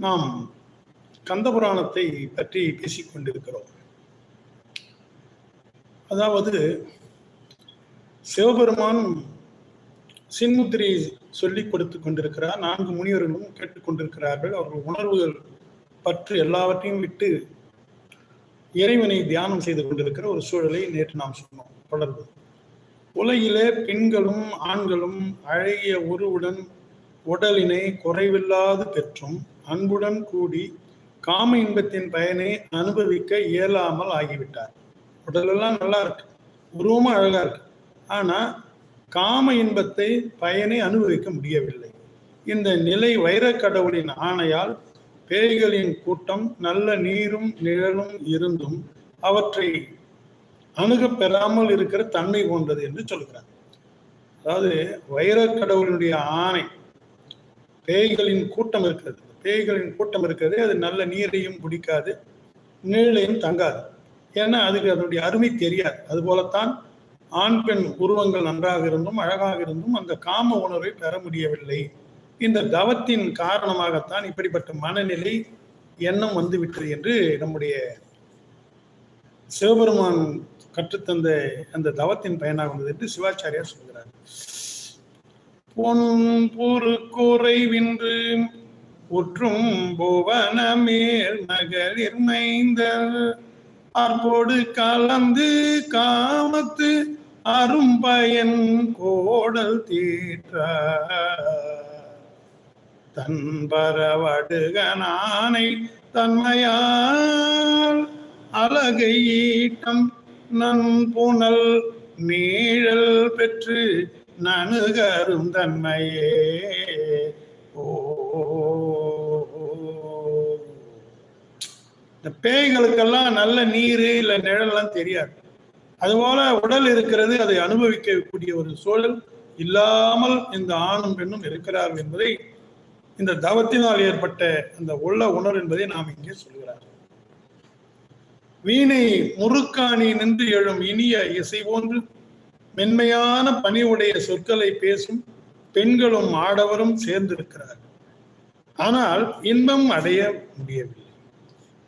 நாம் கந்தபுராணத்தை பற்றி பேசிக் கொண்டிருக்கிறோம் அதாவது சிவபெருமான் சின்முத்திரை சொல்லிக் கொடுத்து கொண்டிருக்கிறார். நான்கு முனிவர்களும் கேட்டுக்கொண்டிருக்கிறார்கள் அவர்கள் உணர்வுகள் பற்று எல்லாவற்றையும் விட்டு இறைவனை தியானம் செய்து கொண்டிருக்கிற ஒரு சூழலை நேற்று நாம் சொன்னோம் தொடர்பு. உலகிலே பெண்களும் ஆண்களும் அழகிய உருவுடன் உடலினை குறைவில்லாது பெற்றும் அன்புடன் கூடி காம இன்பத்தின் பயனை அனுபவிக்க இயலாமல் ஆகிவிட்டார். உடலெல்லாம் நல்லா இருக்கு. உருவமும் அழகா இருக்கு. ஆனா காம இன்பத்தை பயனை அனுபவிக்க முடியவில்லை. இந்த நிலை வைரக்கடவுளின் ஆணையால் பேய்களின் கூட்டம் நல்ல நீரும் நிழலும் இருந்தும் அவற்றை அணுக பெறாமல் இருக்கிற தன்மை போன்றது என்று சொல்கிறார். அதாவது வைரக்கடவுளினுடைய ஆணை பேய்களின் கூட்டம் இருக்கிறது. பேய்களின் கூட்டம் இருக்கிறது. அது நல்ல நீரையும் குடிக்காது நிழலையும் தங்காது. ஏன்னா அதுக்கு அதனுடைய அருமை தெரியாது. அது போலத்தான் ஆண் பெண் உருவங்கள் நன்றாக இருந்தும் அழகாக இருந்தும் அந்த காம உணர்வை பெற முடியவில்லை. இந்த தவத்தின் காரணமாகத்தான் இப்படிப்பட்ட மனநிலை எண்ணம் வந்துவிட்டது என்று நம்முடைய சிவபெருமான் கற்றுத்தந்த அந்த தவத்தின் பயனாக வந்தது என்று சிவாச்சாரியார் சொல்கிறார். பொன் பொறு குறைவின்று உற்றும் புவனமேல் மகளிர் மைந்தல் அற்போடு கலந்து காமத்து அரும்பயன் கோடல் தீற்ற. தன் தன்மையால் அழகை ஈட்டம் நன்புணல் நீழல் பெற்று நனுகரும் தன்மையே. இந்த பேய்களுக்கெல்லாம் நல்ல நீர் இல்லை நிழல்லாம் தெரியாது. அதுபோல உடல் இருக்கிறது அதை அனுபவிக்கக்கூடிய ஒரு சூழல் இல்லாமல் இந்த ஆணும் பெண்ணும் இருக்கிறார்கள் என்பதை இந்த தவத்தினால் ஏற்பட்ட அந்த உள்ள உணர் என்பதை நாம் இங்கே சொல்கிறார். வீணை முறுக்காணி நின்று எழும் இனிய இசை போன்று மென்மையான பணிவுடைய சொற்களை பேசும் பெண்களும் ஆடவரும் சேர்ந்திருக்கிறார்கள். ஆனால் இன்பம் அடைய முடியவில்லை.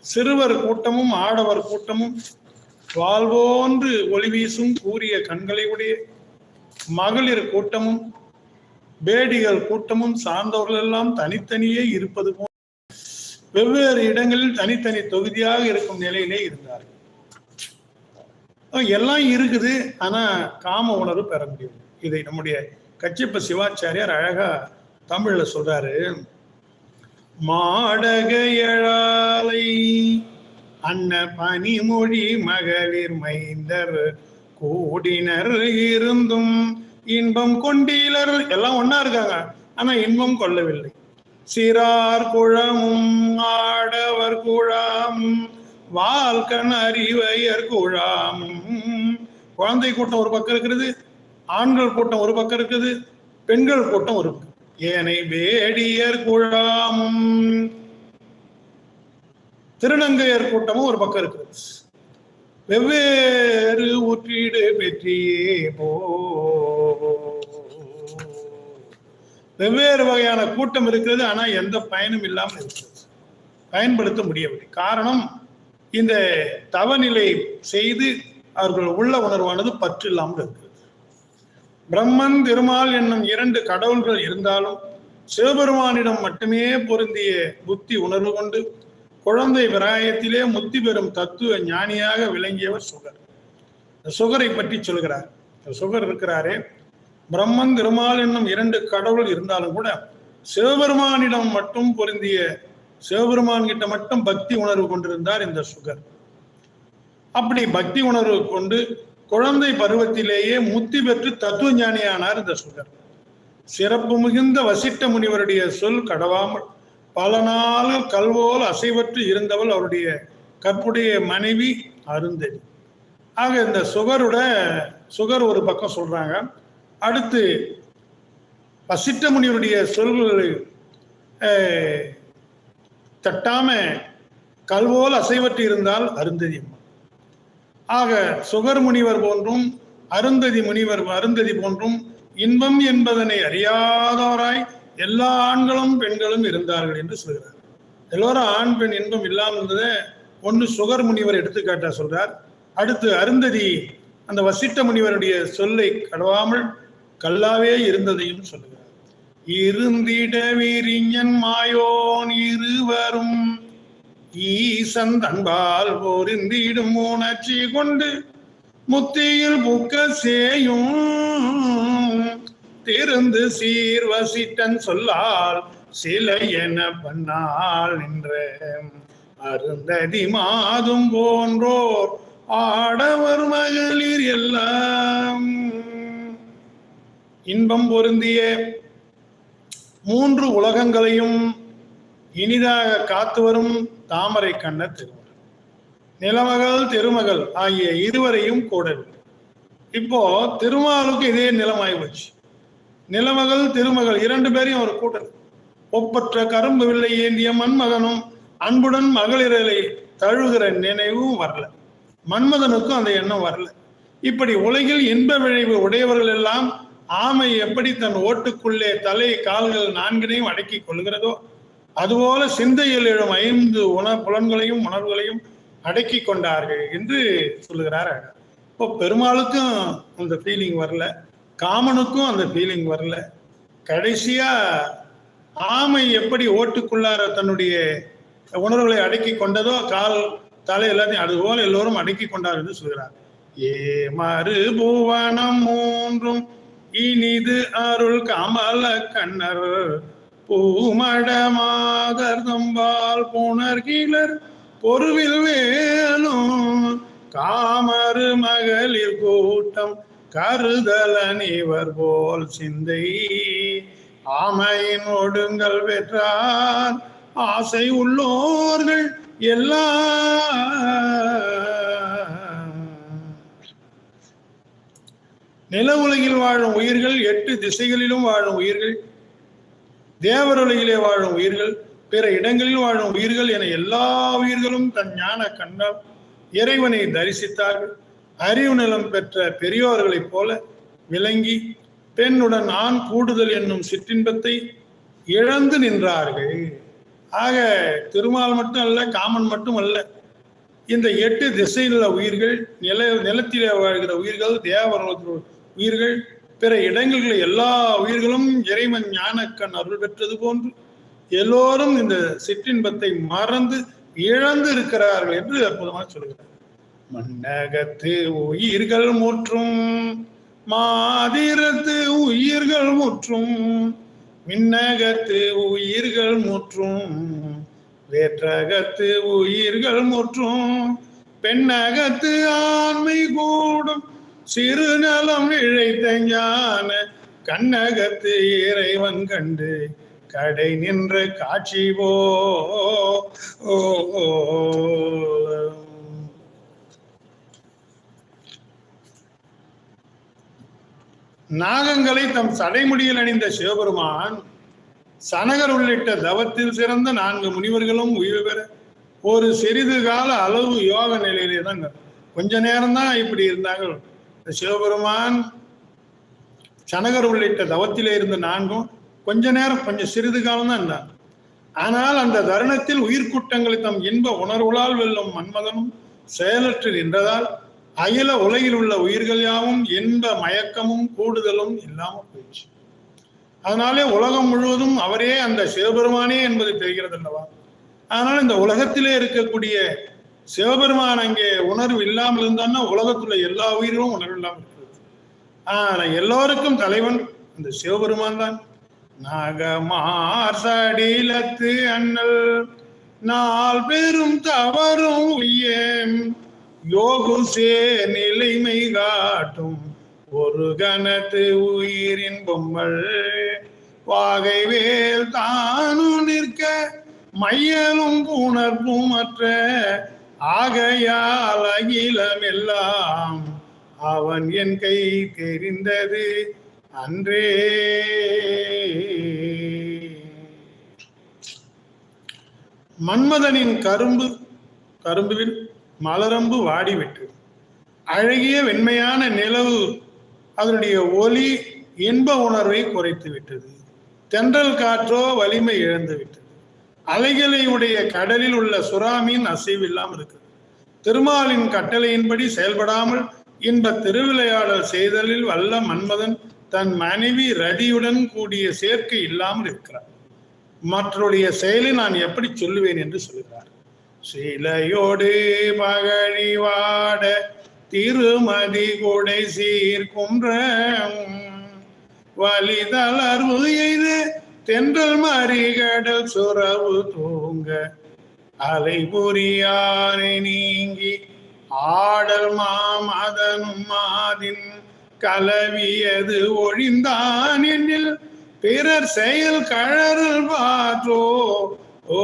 சிறுவர் கூட்டமும் ஆடவர் கூட்டமும் வாழ்வோன்று ஒளி வீசும் கூறிய கண்களை உடைய மகளிர் கூட்டமும் பேடிகள் கூட்டமும் சார்ந்தவர்கள் எல்லாம் தனித்தனியே இருப்பது போல் வெவ்வேறு இடங்களில் தனித்தனி தொகுதியாக இருக்கும் நிலையிலே இருந்தார்கள். எல்லாம் இருக்குது. ஆனா காம உணர்வு பெற முடியும் இதை நம்முடைய கச்சிப்ப சிவாச்சாரியார் அழகா தமிழ்ல சொல்றாரு. மாடகையழாலை. அன்ன பனிமொழி மகளிர் மைந்தர் கூடினர் இருந்தும் இன்பம் கொண்டீலர். எல்லாம் ஒன்னா இருக்காங்க. ஆனா இன்பம் கொள்ளவில்லை. சிறார் குழமும் ஆடவர் குழாமும் வாழ்கன் அறிவையர் குழாமும் குழந்தை கூட்டம் ஒரு பக்கம் இருக்கிறது ஆண்கள் கூட்டம் ஒரு பக்கம் இருக்குது பெண்கள் கூட்டம் ஒரு பக்கம் ஏனை வேடியர் குழாமும். திருநங்கையர் கூட்டமும் ஒரு பக்கம் இருக்குது வெவ்வேறு ஊற்றீடு பெற்றியே போ. வெவ்வேறு வகையான கூட்டம் இருக்கிறது ஆனா எந்த பயனும் இல்லாமல் இருக்கிறது. பயன்படுத்த முடியவில்லை. காரணம் இந்த தவநிலை செய்து அவர்கள் உள்ள உணர்வானது பற்று இல்லாமல் இருக்கிறது. பிரம்மன் திருமால் என்னும் இரண்டு கடவுள்கள் இருந்தாலும் சிவபெருமானிடம் மட்டுமே பொருந்திய புத்தி உணர்வு கொண்டு குழந்தை விராயத்திலே முத்தி பெறும் தத்துவ ஞானியாக விளங்கியவர் சுகர். சுகரை பற்றி சொல்கிறார். சுகர் இருக்கிறாரே. பிரம்மன் திருமால் என்னும் இரண்டு கடவுள் இருந்தாலும் கூட சிவபெருமானிடம் மட்டும் பொருந்திய சிவபெருமான் கிட்ட மட்டும் பக்தி உணர்வு கொண்டிருந்தார் இந்த சுகர். அப்படி பக்தி உணர்வு கொண்டு குழந்தை பருவத்திலேயே முத்தி பெற்று தத்துவ ஞானியானார் இந்த சுகர் சிறப்பு மிகுந்த வசிட்ட முனிவருடைய சொல் கடவாமல் பல நாள் கல்வோல் அசைவற்று இருந்தவள் அவருடைய கற்புடைய மனைவி அருந்ததி. ஆக இந்த சுகரோட சுகர் ஒரு பக்கம் சொல்றாங்க. அடுத்து வசிட்ட முனிவருடைய சொல்கள் தட்டாம கல்வோல் அசைவற்று இருந்தால் அருந்ததி அம்மா. ஆக சுகர் முனிவர் போன்றும் அருந்ததி முனிவர் அருந்ததி போன்றும் இன்பம் என்பதனை அறியாதவராய் எல்லா ஆண்களும் பெண்களும் இருந்தார்கள் என்று சொல்கிறார். எல்லோரும் ஆண் பெண் இன்பம் இல்லாமல் இருந்ததை ஒன்று சுகர் முனிவர் எடுத்துக்காட்டா சொல்றார். அடுத்து அருந்ததி அந்த வசிட்ட முனிவருடைய சொல்லை கடவாமல் கல்லாவே இருந்ததையும் சொல்லுகிறார் இருந்திட வீரிஞன் மாயோன் இருவரும் ஈசந்தன்பால் தன்பால் போரிந்திடும் உணர்ச்சி கொண்டு முத்தியில் புக்க சேயும். திருந்து சீர்வசிட்டன் சொல்லால் சிலை என பண்ணால் நின்ற அருந்ததி மாதும் போன்றோர் ஆடவர் மகளிர் எல்லாம். இன்பம் பொருந்திய மூன்று உலகங்களையும் இனிதாக காத்து வரும் தாமரை கண்ண திருமகள். நிலமகள் திருமகள் ஆகிய இருவரையும் கூடல். இப்போ திருமாலுக்கு இதே நிலமாய் போச்சு. நிலமகள் திருமகள் இரண்டு பேரையும் அவர் கூட்டல். ஒப்பற்ற கரும்பு வில்லை ஏந்திய மன்மகனும் அன்புடன் மகளிரலை தழுகிற நினைவும் வரல. மன்மதனுக்கும் அந்த எண்ணம் வரல. இப்படி உலகில் இன்ப விளைவு உடையவர்கள் எல்லாம் ஆமை எப்படி தன் ஓட்டுக்குள்ளே தலை கால்கள் நான்கினையும் அடக்கி கொள்கிறதோ அதுபோல சிந்தையில் எழும் ஐந்து உண புலன்களையும் உணர்வுகளையும் அடக்கி கொண்டார்கள் என்று சொல்லுகிறார் இப்போ பெருமாளுக்கும் அந்த ஃபீலிங் வரல. காமனுக்கும் அந்த ஃபீலிங் வரல. கடைசியா ஆமை எப்படி ஓட்டுக்குள்ளார தன்னுடைய உணர்வுகளை அடக்கி கொண்டதோ கால் தலை எல்லாத்தையும் அதுபோல எல்லோரும் அடக்கி கொண்டார் என்று சொல்கிறார் ஏ மறு புவனம் மூன்றும் இனிது அருள் கமல கண்ணர். பூமடமாதர் தம்பால் பொருவில் வேலும் காமறு மகளிர் கூட்டம் கருதல நீவர் போல் சிந்தை. ஆமையின் ஒடுங்கல் பெற்றார் ஆசை உள்ளோர்கள் எல்லா நில உலகில் வாழும் உயிர்கள் எட்டு திசைகளிலும் வாழும் உயிர்கள் தேவருலகிலே வாழும் உயிர்கள் பிற இடங்களில் வாழும் உயிர்கள் என எல்லா உயிர்களும் தன் ஞான கண்ணால் இறைவனை தரிசித்தார்கள். அறிவு நிலம் பெற்ற பெரியோர்களைப் போல விளங்கி பெண்ணுடன் ஆண் கூடுதல் என்னும் சிற்றின்பத்தை இழந்து நின்றார்கள். ஆக திருமால் மட்டும் அல்ல காமன் மட்டும் அல்ல. இந்த எட்டு திசையில் உள்ள உயிர்கள் நில நிலத்திலே வாழ்கிற உயிர்கள் தேவர்கள் உயிர்கள் பிற இடங்களில் எல்லா உயிர்களும் இறைவன் ஞானக்கண் அருள் பெற்றது போன்று எல்லோரும் இந்த சிற்றின்பத்தை மறந்து இழந்து இருக்கிறார்கள் என்று அற்புதமாக சொல்கிறார். மன்னகத்து உயிர்கள் முற்றும் மாதிரத்து உயிர்கள் முற்றும் மின்னகத்து உயிர்கள் முற்றும் வேற்றகத்து உயிர்கள் முற்றும் பெண்ணகத்து ஆண்மை கூடும் சிறு நலம் இழைத்த ஞான கண்ணகத்து இறைவன் கண்டு கடை நின்ற காட்சி போ. ஓ, ஓ. நாகங்களை தம் சடைமுடியில் அணிந்த சிவபெருமான் சனகர் உள்ளிட்ட தவத்தில் சிறந்த நான்கு முனிவர்களும் உயிர் பெற ஒரு சிறிது கால அளவு யோக நிலையிலே தான் கொஞ்ச நேரம் தான் இப்படி இருந்தாங்க சிவபெருமான் சனகர் உள்ளிட்ட தவத்திலே இருந்த நான்கும் கொஞ்ச நேரம் கொஞ்சம் சிறிது காலம் தான் இருந்தான் ஆனால் அந்த தருணத்தில் உயிர்க்கூட்டங்களை தம் இன்ப உணர்வுகளால் வெல்லும் மன்மதனும் செயலற்று நின்றதால் அகில உலகில் உள்ள உயிர்கள் யாவும் எந்த மயக்கமும் கூடுதலும் இல்லாமல் போயிடுச்சு. அதனாலே உலகம் முழுவதும் அவரே அந்த சிவபெருமானே என்பது தெரிகிறது அல்லவா அதனால இந்த உலகத்திலே இருக்கக்கூடிய சிவபெருமான் அங்கே உணர்வு இல்லாமல் இருந்தான்னா உலகத்துல எல்லா உயிர்களும் உணர்வு இல்லாமல் இருக்கிறது. ஆனா எல்லோருக்கும் தலைவன் அந்த சிவபெருமான் தான். நாகமாசடிலத்து அண்ணல் நாள் பெரும் தவறும் உயம் யோகு சே நிலைமை காட்டும். ஒரு கணத்து உயிரின் பொம்மல் வாகை வேல் தானும் நிற்க மையலும் உணர்வும் மற்ற ஆகையால் அகிலம் எல்லாம் அவன் என் கை தெரிந்தது அன்றே. மன்மதனின் கரும்பு கரும்புவில் மலரம்பு வாடிவிட்டு அழகிய வெண்மையான நிலவு அதனுடைய ஒளி இன்ப உணர்வை குறைத்து விட்டது தென்றல் காற்றோ வலிமை இழந்து விட்டது அலைகளையுடைய கடலில் உள்ள சுறாமீன் அசைவு இல்லாமல் இருக்கு திருமாலின் கட்டளையின்படி செயல்படாமல் இன்ப திருவிளையாடல் செய்தலில் வல்ல மன்மதன் தன் மனைவி ரதியுடன் கூடிய சேர்க்கை இல்லாமல் இருக்கிறார். மற்றொடைய செயலை நான் எப்படி சொல்லுவேன் என்று சொல்கிறார். சிலையோடு பகழிவாட திருமதி கொடை சீர்குன்ற வலிதளர்வு எய்து தென்றல் மறிகடல் சுரவு தூங்க. அலைபுரியாரை நீங்கி ஆடல் மாமதனும் மாதின் கலவியது ஒழிந்தான் என்னில். பிறர் செயல் கழறல் பாற்றோ ஓ.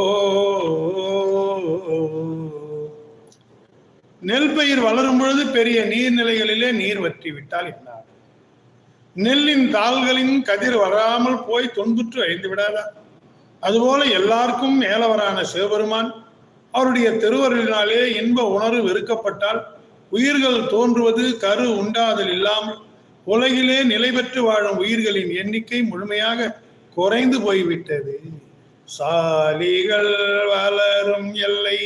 நெல் பயிர் வளரும் பொழுது பெரிய நீர்நிலைகளிலே நீர் வற்றி விட்டால் என்ன? நெல்லின் தாள்களின் கதிர் வராமல் போய் தொன்புற்று அழிந்து விடாதா? அதுபோல எல்லாருக்கும் மேலவரான சிவபெருமான் அவருடைய திருவருளினாலே இன்ப உணர்வு வெறுக்கப்பட்டால் உயிர்கள் தோன்றுவது கரு உண்டாதல் இல்லாமல் உலகிலே நிலை பெற்று வாழும் உயிர்களின் எண்ணிக்கை முழுமையாக குறைந்து போய்விட்டது. சாலிகள் வளரும் எல்லை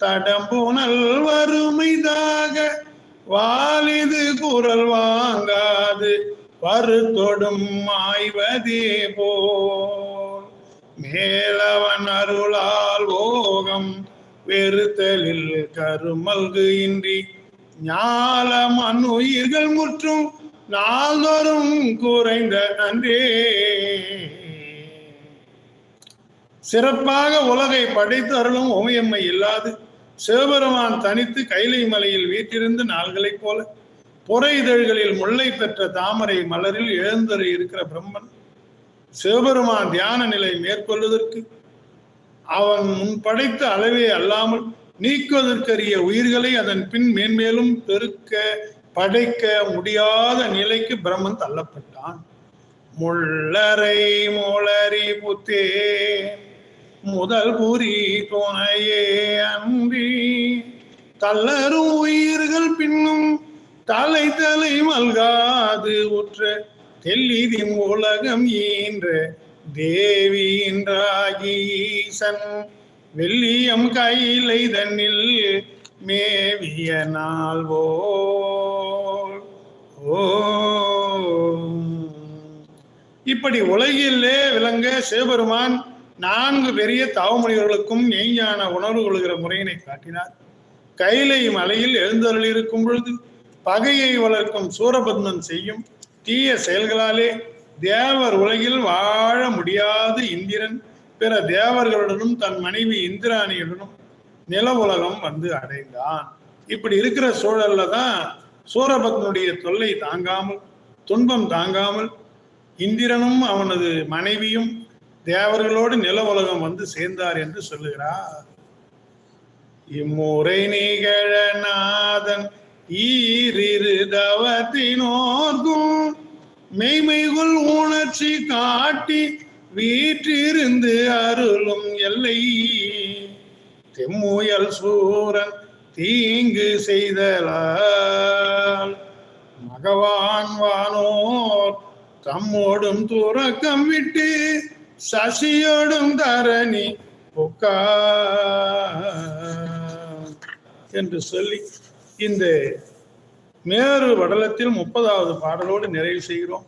தடம்புணல் வறுமைதாக வாலிது குரல் வாங்காது வருத்தொடும் ஆய்வதே போல். மேலவன் அருளால் ஓகம் வெறுத்தலில் கருமல்கு இன்றி. ஞாலம் உயிர்கள் முற்றும் நாள்தோறும் குறைந்த நன்றே. சிறப்பாக உலகை படைத்து அருளும் உமையம்மை இல்லாது சிவபெருமான் தனித்து கைலை மலையில் வீட்டிருந்து நாள்களைப் போல புற இதழ்களில் முல்லை பெற்ற தாமரை மலரில் எழுந்தரு இருக்கிற பிரம்மன் சிவபெருமான் தியான நிலை மேற்கொள்வதற்கு அவன் முன் படைத்த அளவே அல்லாமல் நீக்குவதற்கரிய உயிர்களை அதன் பின் மேன்மேலும் பெருக்க படைக்க முடியாத நிலைக்கு பிரம்மன் தள்ளப்பட்டான். முள்ளரை மோளரி புத்தே முதல் புரி துணையே அன்றி தள்ளரும் உயிர்கள் பின்னும் தலை தலை மல்காது உற்ற தெல்லிதின் உலகம் ஈன்ற தேவி என்றாகீசன் வெள்ளியம் கையிலை தன்னில் மேவிய நாள் ஓ. இப்படி உலகிலே விளங்க சிவபெருமான் நான்கு பெரிய தாவமொழிகளுக்கும் மெய்ஞான உணர்வு கொள்கிற முறையினை காட்டினார். கைலை மலையில் எழுந்தருள் இருக்கும் பொழுது பகையை வளர்க்கும் சூரபத்மன் செய்யும் தீய செயல்களாலே தேவர் உலகில் வாழ முடியாது இந்திரன் பிற தேவர்களுடனும் தன் மனைவி இந்திராணியுடனும் நில உலகம் வந்து அடைந்தான். இப்படி இருக்கிற சூழல்ல தான் சூரபத்மனுடைய தொல்லை தாங்காமல் துன்பம் தாங்காமல் இந்திரனும் அவனது மனைவியும் தேவர்களோடு நில உலகம் வந்து சேர்ந்தார் என்று சொல்லுகிறார். இம்முறை நிகழநாதன் ஈரிரு மெய்மைகுள் உணர்ச்சி காட்டி வீற்றிருந்து அருளும் எல்லை. தெம்முயல் சூரன் தீங்கு செய்தலால் மகவான் வானோர் தம்மோடும் துறக்கம் விட்டு சசியோடும் தரணி புக்கா என்று சொல்லி இந்த மேறு வடலத்தில் முப்பதாவது பாடலோடு நிறைவு செய்கிறோம்.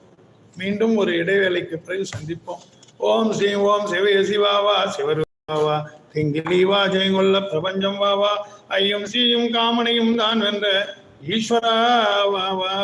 மீண்டும் ஒரு இடைவேளைக்கு பிறகு சந்திப்போம். ஓம் ஸ்ரீ ஓம் சிவய சிவாவா சிவருவாவா திங்கிலி வா ஜெயங்கொள்ள பிரபஞ்சம் வாவா ஐயும் சீயும் காமனையும் தான் வென்ற ஈஸ்வரா வாவா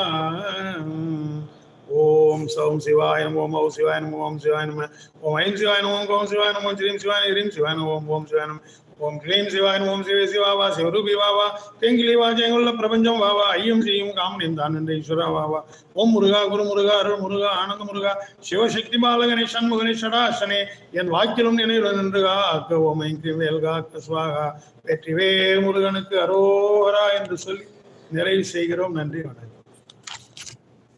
ஓம் சௌம் சிவாய நம ஓம் ஓம் சிவாய நம ஓம் சிவாய நம ஓம் ஐம் சிவாய நம ஓம் ஓம் சிவாய நம ஸ்ரீம் சிவாய ஹ்ரீம் சிவாய நம ஓம் ஓம் சிவாய நம ஓம் க்ளீம் சிவாய ஓம் சிவே சிவாவா சிவரூபி வாவா தெங்கிலி வா ஜெயங்குள்ள பிரபஞ்சம் வாவா ஐயம் செய்யும் காமனியம் தான் என்ற ஈஸ்வரா வாவா ஓம் முருகா குரு முருகா அருள் முருகா ஆனந்த முருகா சிவசக்தி பாலகனை சண்முகனை சடாசனே என் வாக்கிலும் நினைவு நின்றுகா அக்க ஓம் ஐம் க்ளீம் வேல்கா அக்க சுவாகா வெற்றிவே முருகனுக்கு அரோகரா என்று சொல்லி நிறைவு செய்கிறோம். நன்றி வணக்கம்.